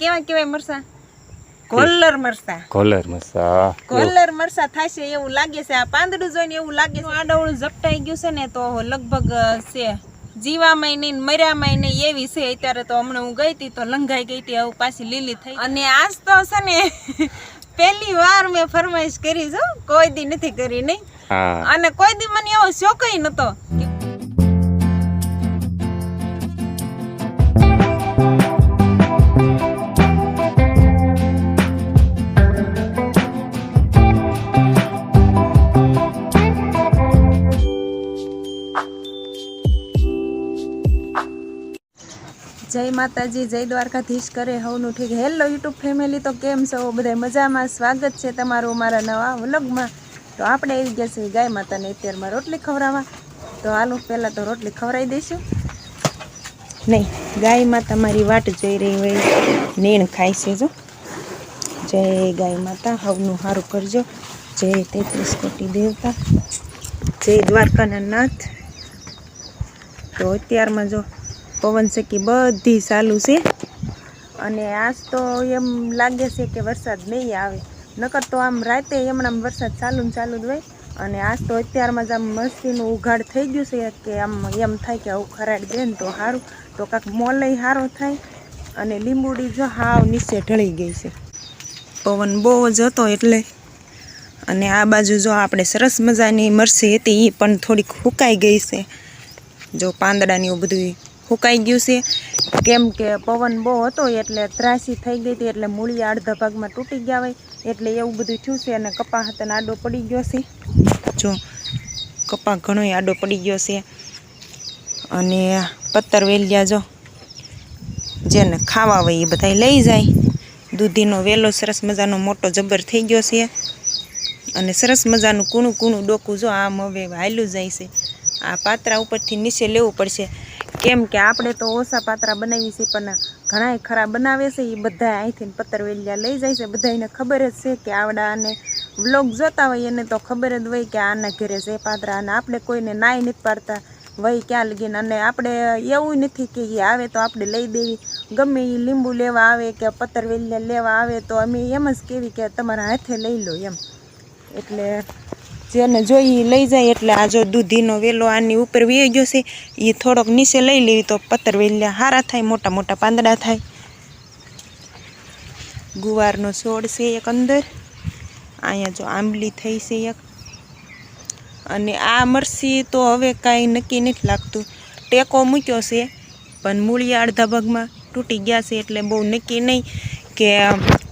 કેવા કેવાય મરસા? કોલર મરસા. કોલર મરસા કોલર મરસા થશે એવું લાગે છે. આ પાંદડું જોઈને એવું લાગે છે. આડવળું ઝપટાઈ ગયું છે ને તો લગભગ છે. જીવામાંય નહીં ને મર્યામાંય નહીં એવી છે. અત્યારે તો હમણાં હું ગઈ હતી તો લંઘાઈ ગઈ હતી આવું પાછી લીલી થઈ અને આજ તો છે ને પહેલી વાર મેં ફરમાઈશ કરી છું કોઈ દી નથી કરી નહીં. અને કોઈ દી મને એવો શોખ નતો જય માતાજી, જય દ્વારકાધીશ કરે હવનું ઠીક. હેલો યુટ્યુબ ફેમિલી તો કેમ છો? બધા મજામાં? સ્વાગત છે તમારું મારા નવા વ્લોગમાં. તો આપણે આવી ગયા છીએ ગાય માતાને અત્યારમાં રોટલી ખવડાવવા. તો હાલો, પહેલાં તો રોટલી ખવડાવી દઈશું. નહીં, ગાય માતા મારી વાટ જોઈ રહી હોય. નીણ ખાય છે જો. જય ગાય માતા, હવનું સારું કરજો. જય તેત્રીસ કોટી દેવતા. જય દ્વારકાના નાથ. તો અત્યારમાં જો પવન શેકી બધી ચાલુ છે. અને આજ તો એમ લાગે છે કે વરસાદ નહીં આવે. નકર તો આમ રાતે એમણામ વરસાદ ચાલુ ને ચાલુ જ હોય. અને આજ તો અત્યારમાં જ આમ મસ્તીનું ઉઘાડ થઈ ગયું છે કે આમ એમ થાય કે આવું ખરાડ દે ને તો સારું તો કાંક મોલય સારો થાય. અને લીંબુડી જો હાવ નીચે ઢળી ગઈ છે. પવન બહુ જ હતો એટલે. અને આ બાજુ જો આપણે સરસ મજાની મરસી હતી એ પણ થોડીક હુકાઈ ગઈ છે. જો પાંદડાની એવું બધું ફૂંકાઈ ગયું છે. કેમ કે પવન બહુ હતો એટલે ત્રાસી થઈ ગઈ હતી એટલે મૂળી અડધા ભાગમાં તૂટી ગયા હોય. એટલે એવું બધું થયું છે અને કપા હાથને આડો પડી ગયો છે. જો કપા ઘણો આડો પડી ગયો છે. અને પત્તર વેલ્યા જો, જેને ખાવા હોય એ બધા લઈ જાય. દૂધીનો વેલો સરસ મજાનો મોટો જબર થઈ ગયો છે. અને સરસ મજાનું કૂણું કૂણું ડોકું જો આમ હવે હાલ્યું જાય છે. આ પાત્રા ઉપરથી નીચે લેવું પડશે. કેમ કે આપણે તો ઓછા પાત્રા બનાવી છે, પણ ઘણાય ખરા બનાવે છે એ બધા અહીંથી પતરવેલિયા લઈ જાય છે. બધાને ખબર જ છે કે આવડા અને વ્લોગ જોતા હોય એને તો ખબર જ હોય કે આના ઘરે છે પાત્રા અને આપણે કોઈને નાય નથી પાડતા વહી ક્યાં લગીને. અને આપણે એવું નથી કે એ આવે તો આપણે લઈ દેવી. ગમે એ લીંબુ લેવા આવે કે પત્તર વેલિયા લેવા આવે તો અમે એમ જ કેવી કે તમારા હાથે લઈ લો એમ. એટલે જેને જોઈ ઈ લઈ જાય એટલે આ જો દૂધીનો વેલો આની ઉપર વી ગયો છે એ થોડોક નીચે લઈ લેવી તો પતર વેલ્યા હારા થાય, મોટા મોટા પાંદડા થાય. ગુવારનો છોડ છે એક અંદર, અહીંયા જો આંબલી થઈ છે એક. અને આ મરસી તો હવે કાંઈ નક્કી નથી લાગતું. ટેકો મૂક્યો છે, પણ મૂળિયા અડધા ભાગમાં તૂટી ગયા છે એટલે બહુ નક્કી નહીં કે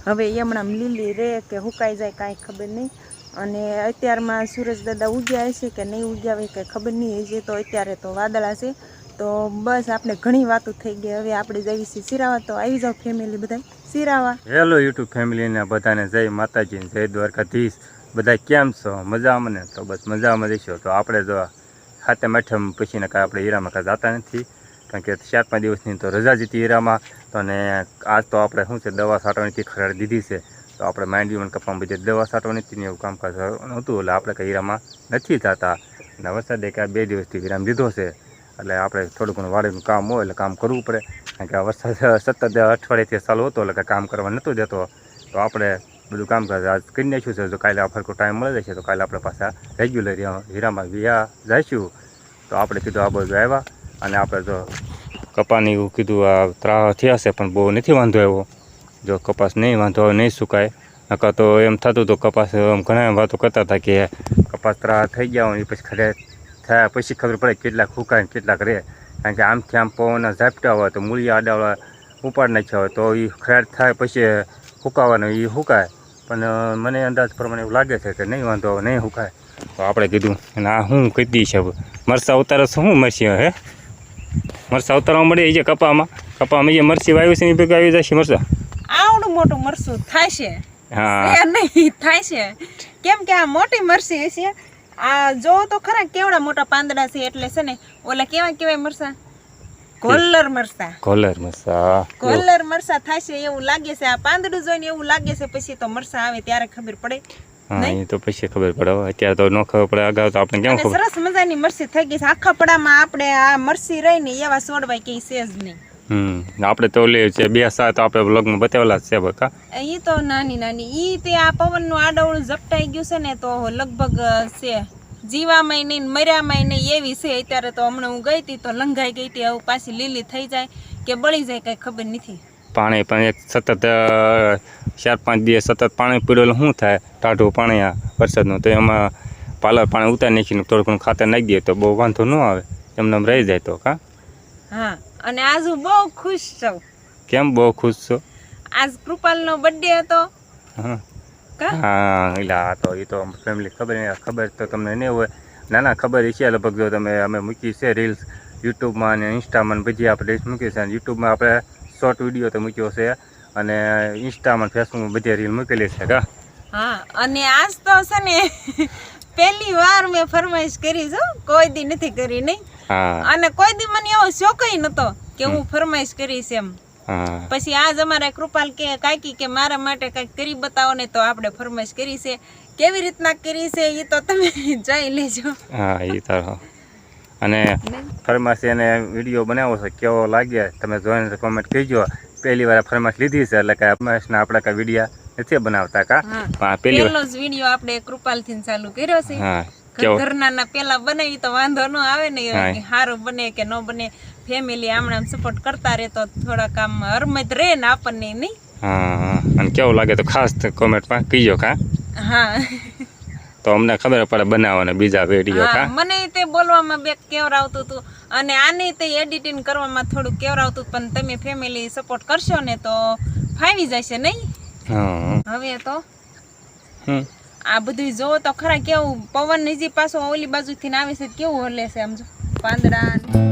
હવે એમણામ લીલી રહે કે હુકાઈ જાય કાંઈ ખબર નહીં. અને અત્યારમાં સૂરજ દાદા ઉગ્યા હશે કે નહીં ઉગ્યા હોય કંઈ ખબર નહીં. હશે તો અત્યારે તો વાદળા છે. તો બસ આપણે ઘણી વાતો થઈ ગઈ. હવે આપણે જઈએ છીએ સિરાવા તો આવી જાઓ ફેમિલી બધા સિરાવા હેલો યુટ્યુબ ફેમિલીને બધાને જય માતાજી જય દ્વારકાધીશ. બધા કેમ છો? મજા મને તો બસ મજામાં જઈશું તો આપણે જો ખાતે આઠમ પછીને કાંઈ આપણે હીરામાં કાંઈ જતા નથી. કારણ કે ચાર પાંચ દિવસની તો રજા જીતી હીરામાં. તો ને આજ તો આપણે શું છે, દવા સાટવણીથી ખરાડ દીધી છે. તો આપણે માંડવીમાં કપામાં બધી દવા છાંટવાની હતી એવું કામકાજ હતું એટલે આપણે કંઈ હીરામાં નથી થતા અને વરસાદે કાંઈ બે દિવસથી વિરામ દીધો છે. એટલે આપણે થોડું ઘણું વાડીનું કામ હોય એટલે કામ કરવું પડે. કારણ કે આ વરસાદ સતત અઠવાડિયાથી ચાલુ હતો એટલે કે કામ કરવા નહોતો જતો તો આપણે બધું કામ આજ કરી નાખ્યું છે. જો કાલે આ ફરકો ટાઈમ મળે જશે તો કાલે આપણે પાછા રેગ્યુલર હીરામાં વ્યા જઈશું. તો આપણે કીધું આ બધું આવ્યા. અને આપણે તો કપાની એવું કીધું આ ત્રાહ થયા છે, પણ બહુ નથી વાંધો આવ્યો. જો કપાસ નહીં વાંધો આવે નહીં સુકાય. નકા તો એમ થતું તો કપાસ ઘણા વાતો કરતા હતા કે કપાસ ત્રા થઈ ગયા હોય પછી ખરે થયા પછી ખબર પડે કેટલાક સુકાય ને કેટલાક રહે. કારણ કે આમથી આમ પવનના ઝાપટા હોય તો મૂળિયા આડાવાળા ઉપાડ નાખ્યા હોય તો એ ખરેડ થાય પછી સુકાવાનું એ સુકાય. પણ મને અંદાજ પ્રમાણે એવું લાગે છે કે નહીં વાંધો આવે, નહીં સુકાય. તો આપણે કીધું, અને આ શું કહી દઈશ મરસા ઉતારે શું મરસી હે? મરસા ઉતારવા મળે એ જે કપામાં. કપામાં જે મરસી વાવી છે એ ભેગા આવી જશે મરસા. આવડું મોટું મરસું થાય છે. હા. નહીં છે. કેમ કે આ મોટી મરસી છે આ જો તો ખરા કેવડા મોટા પાંદડા છે એટલે છે ને ઓલા કેવા કેવાય મરસા? કોલર મરસા. કોલર મરસા કોલર મરસા થાય છે એવું લાગે છે. આ પાંદડું જોઈને એવું લાગે છે પછી તો મરસા આવે ત્યારે ખબર પડે. હા તો પછી ખબર પડે અત્યારે તો ન ખબર પડે અગાઉ તો આપણે કેમ ખબર સરસ મજાની મરસી થઈ ગઈ છે. આખા પડામાં આપણે આ મરસી રહી ને એવા સોડવાય કઈ છે જ નહીં. હમ. આપણે તો ઓલી છે બે સાત આપણે બ્લોગમાં બતાવેલા છે બકા એ તો નાની નાની. ઈ તે આ પવનનું આડવળું ઝપટાઈ ગયું છે ને તો લગભગ છે. જીવામાંય નહીં ને મર્યામાંય નહીં એવી છે. અત્યારે તો હમણાં હું ગઈ હતી તો લંઘાઈ ગઈ હતી હવે પાછી લીલી થઈ જાય કે બળી જાય કઈ ખબર નથી. પાણી પણ એક સતત ચાર પાંચ દિવસ સતત પાણી પીડેલું શું થાય? ટાઢું પાણી આ વરસાદનું. તો એમાં પાલર પાણી ઉતારી નાખીને થોડું ઘણું ખાતર નાખી દઈએ તો બહુ વાંધો ન આવે. એમને એમ રહી જાય તો કા? હા. અને આજ હું બહુ ખુશ છું. કેમ બહુ ખુશ છો? આજ કૃપાલનો બર્થડે હતો. હા. એટલે આ તો એ તો ફેમિલી ખબર ખબર તો તમને નહીં હોય. ના ના ખબર છે લગભગ જો તમે અમે મૂકી છે રીલ્સ યુટ્યુબમાં અને ઇન્સ્ટામાં બધી આપણે રીલ્સ મૂકી છે અને યુટ્યુબમાં આપણે શોર્ટ વીડિયો તો મૂક્યો છે અને ઇન્સ્ટામાં ફેસબુકમાં બધી રીલ મૂકેલી છે કા? હા અને આજ તો છે ને પહેલી વાર મેં ફરમાઈશ કરી છે કોઈ દી નથી કરી નહીં? અને કોઈ દી મને એવો શોખ નતો કે હું ફરમાઈશ કરીશ એમ. પછી આજ અમારા કૃપાલ કે કાકી કે મારા માટે કંઈક કરી બતાવો ને તો આપણે ફરમાઈશ કરી છે. કેવી રીતના કરી છે એ તો તમે જોઈ લેજો. હા એ તો અને ફરમાસી એને વીડિયો બનાવો છે કેવો લાગે તમે જોઈને કોમેન્ટ કહેજો. પહેલી વાર ફર્માસ લીધી છે એટલે કે ફરમાશના આપણે કાંઈ વિડીયા નથી બનાવતા કા? પહેલી પહેલો જ વીડિયો આપણે કૃપાલથી ચાલુ કર્યો છે. હા. ઘરના પેલા બનાવી તો વાંધો ન આવે ને સારું બને કે ન બને ફેમિલી આમણામ સપોર્ટ કરતા રહે તો થોડાક આમ હરમત રહે ને આપણને નહીં? હા અને કેવું લાગે તો ખાસ કોમેન્ટમાં કહીજો કા. હા. તો અમને ખબર પડે બનાવવાના બીજા વીડિયો કા. મને તે બોલવામાં બે કેવરાવતું હતું અને આને તે એડિટિંગ કરવામાં થોડું કેવરાવતું આવતું પણ તમે ફેમિલી સપોર્ટ કરશો ને તો ફાવી જશે નહીં? હા. હવે તો? હમ. આ બધું જોવો તો ખરા કેવું, પવન નીજી પાછો ઓલી બાજુથી આવે છે કેવું હલે છે આમ જો, પાંદડા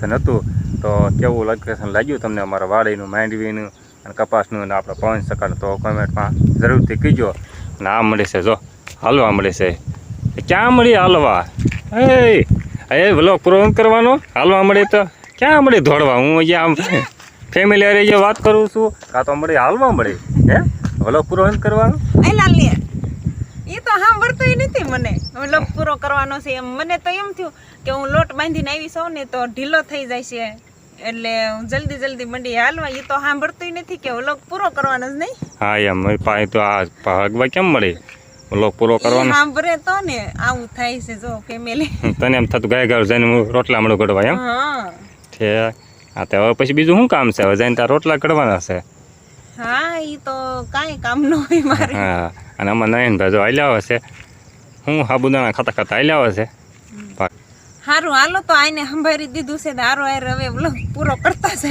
લોકેશન હતું, તો કેવું લોકેશન લાગ્યું તમને? અમારા વાડીનું, માંડવીનું અને કપાસનું અને આપણે પવન સકાનું તો કોમેન્ટમાં જરૂરથી કીજો અને આ મળે છે જો, હાલવા મળે છે. ક્યાં મળી હાલવા? એ એ વ્લોગ પૂરો કરવાનો? હાલવા મળે તો ક્યાં મળે દોડવા? હું અહીંયા આમ ફેમિલી હારે વાત કરું છું. કાં તો મળે, હાલવા મળે? હે વ્લોગ પૂરો કરવાનું? એ તો સાંભળતોય નથી મને. લોટ પૂરો કરવાનો છે એમ. મને તો એમ થયું કે હું લોટ બાંધીને આવી છું ને તો ઢીલો થઈ જાય છે એટલે હું જલ્દી જલ્દી મંડી હાલવા. એ તો સાંભળતોય નથી કે વ્લોગ પૂરો કરવાનો જ નહીં. હા એમ. પાસે તો આ ભાગવા કેમ મળે? લોક પૂરો કરવાનો. સાંભળે તો ને આવું થાય છે જો ફેમિલી તને એમ થતું ગાય ગાય જઈને હું રોટલા મળો કડવા એમ? હા. છે. હા તો હવે પછી બીજું શું કામ છે? હવે જઈને તાર રોટલા કડવાના છે. હા એ તો કાંઈ કામ ન હોય મારે. હા. અને આમાં નયનભાઈ જો હાલ્યા હશે હું સાબુદાણા ખાતા ખાતા હાલ્યા હશે સારું હાલો તો આઈને સંભાળી દીધું છે હારો હાર હવે પૂરો કરતા જ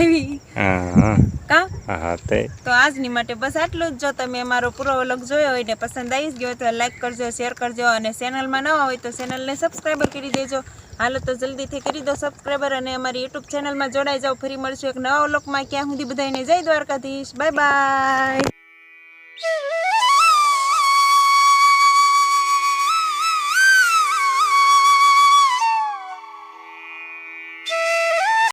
હા હા કા હા તે તો આજની માટે બસ આટલું જ જો તમે અમારો પૂરો વ્લોગ જોયો હોય ને પસંદ આવી ગયો તો લાઈક કરજો શેર કરજો અને ચેનલમાં નવા હોય તો ચેનલને સબસ્ક્રાઈબર કરી દેજો હાલો તો જલ્દીથી કરી દો સબસ્ક્રાઈબર અને અમારી યુટ્યુબ ચેનલમાં જોડાઈ જાઓ ફરી મળશું એક નવા વ્લોગમાં ક્યાં સુધી બધાને જય દ્વારકાધીશ બાય બાય